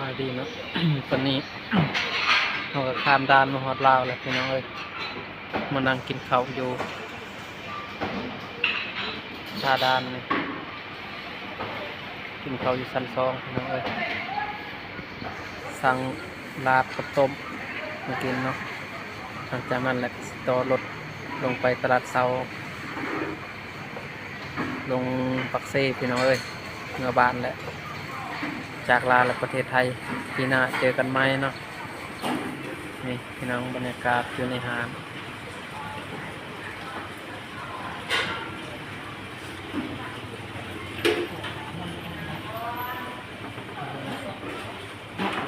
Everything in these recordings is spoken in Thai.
บายดีเนาะวันนี้เราก็ข้ามด่านมาฮอดลาวแล้วพี่น้องเอ้ยมานั่งกินข้าวอยู่ชาดานนี่กินข้าวอยู่ชั้นสองพี่น้องเอ้ยสั่งลาบกับต้มมากินเนาะหลังจากนั้นแหละต่อรถลงไปตลาดเซาลงปักเซ่พี่น้องเอ้ยเมื่อบานแหละ จากลาและประเทศไทยปีหน้าเจอกันไหมเนาะนี่พี่น้องบรรยากาศอยู่ในหาด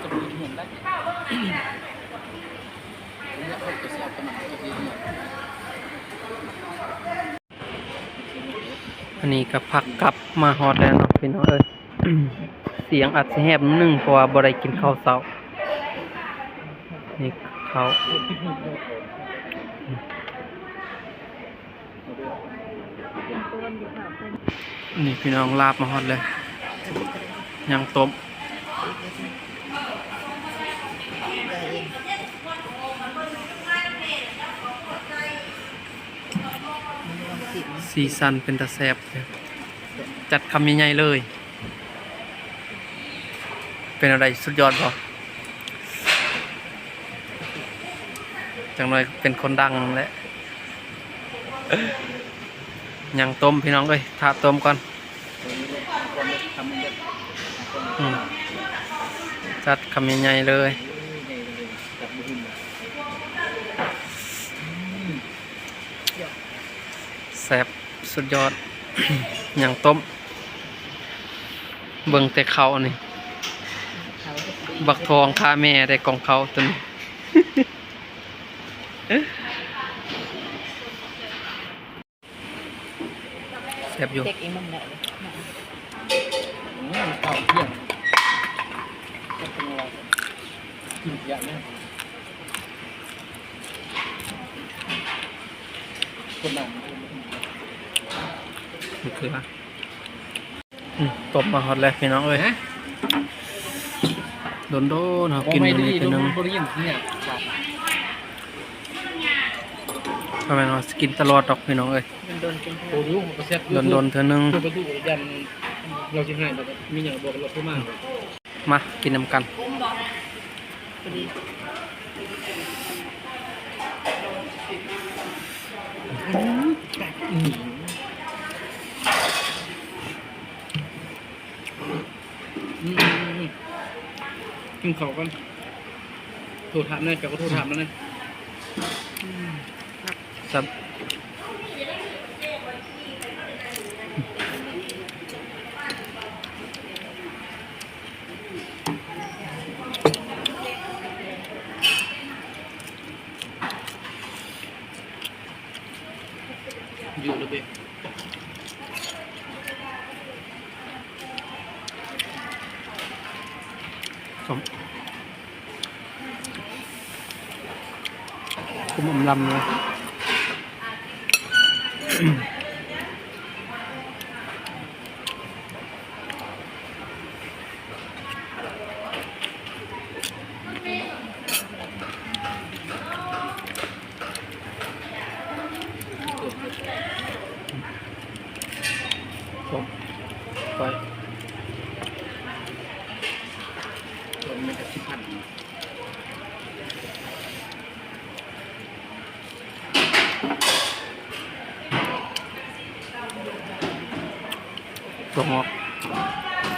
จะมีเห็นได้เนี่ยเขาจะอันนี้ก็พักกลับมาฮอดแล้วเนาะพี่น้องเอ้ย เสียงอัดสิแหบนึงเพราะว่าบ่ได้กินข้าวเช้านี่เขานี่พี่น้องลาบมาฮอดเลยยังต้มสีสันเป็นตาแซบจัดคำใหญ่ๆเลย เป็นอะไรสุดยอดบ่จังเลยเป็นคนดังแหละยังต้มพี่น้องเอ้ยถ้าต้มก่อนทำมันจะอืมจัดคำใหญ่ๆเลยจับมือแซ่บสุดยอดยังต้ม เบิ่งแต่เขานี่ บักทองคาแม่ได้กองเขาตัวนี้แซ่บอยู่เด็กองมันได้ข้าวเที่ยงก็เป็นอะไรกินเยอะเนี่ยคนหนังนี่คืออะไรอืมตบมาฮอตแล้วพี่น้องเอ้ย โดนโดนเขากินไม่อยู่ดีนี่ดูทีนึงบริยินเนี่ยครับทำไมเรากินตลอดดอกพี่น้องเอ้ยมันโดนกินโอ้ยก็แซ่บโดนโดนๆเธอนึงคือประตูยันเราจะให้แบบมีอย่างบอกเราเพิ่มมากมากินน้ำกันพอดี กินเขากันโทรถามนั่นกับก็โทรถามนั่นนะสับอยู่เลยเบ๊ส คุมอมลำเลยส มไป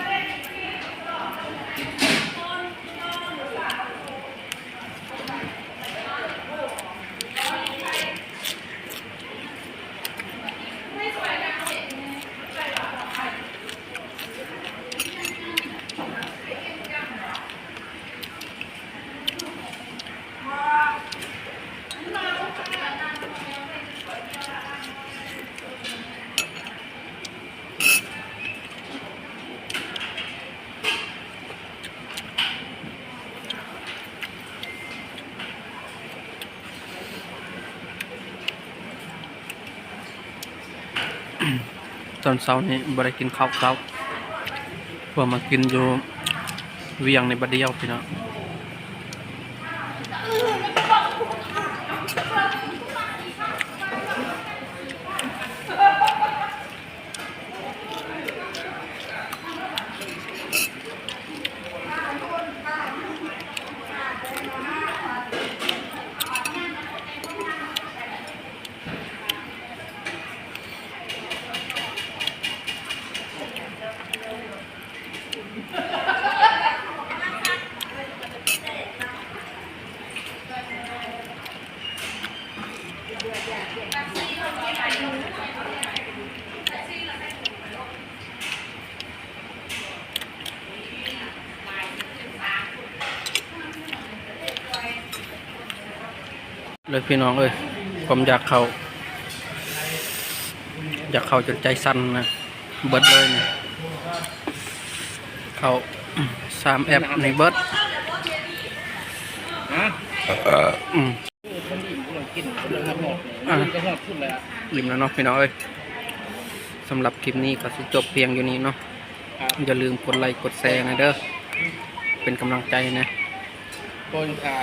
ตอนเช้านี้บริกินข้าวเช้าเพื่อมากินอยู่เวียงในบัดเดียวพี่น้อง เลยพี่น้องเอ้ยผมอยากเข้าอยากเข้าจนใจสั่นนะเบิดเลยเนี่ยเข้าสามแอปในเบิดฮะอืมคนนี้เรากินคนละหมดอะมันก็หมดทุนเลยอะริมแล้วเนาะพี่น้องเอ้ยสำหรับคลิปนี้ก็สิจบเพียงอยู่นี้เนาะครับอย่าลืมกดไลค์กดแชร์นะเด้อเป็นกำลังใจนะ คนขา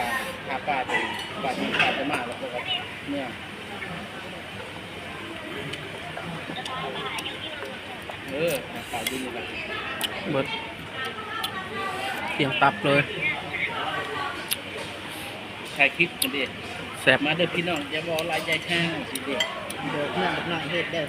ขาปลาตัวปลาที่ปลาจะมาแล้วก็เนี่ยเออปลาดีเลยเบิดเตรียมตับเลยถ่ายคลิปกันดิแซ่บมาเด้อพี่น้องอย่าบอกลายใจแห้งสิเดียวเดี๋ยวน้องน้องเฮ็ดเด้อ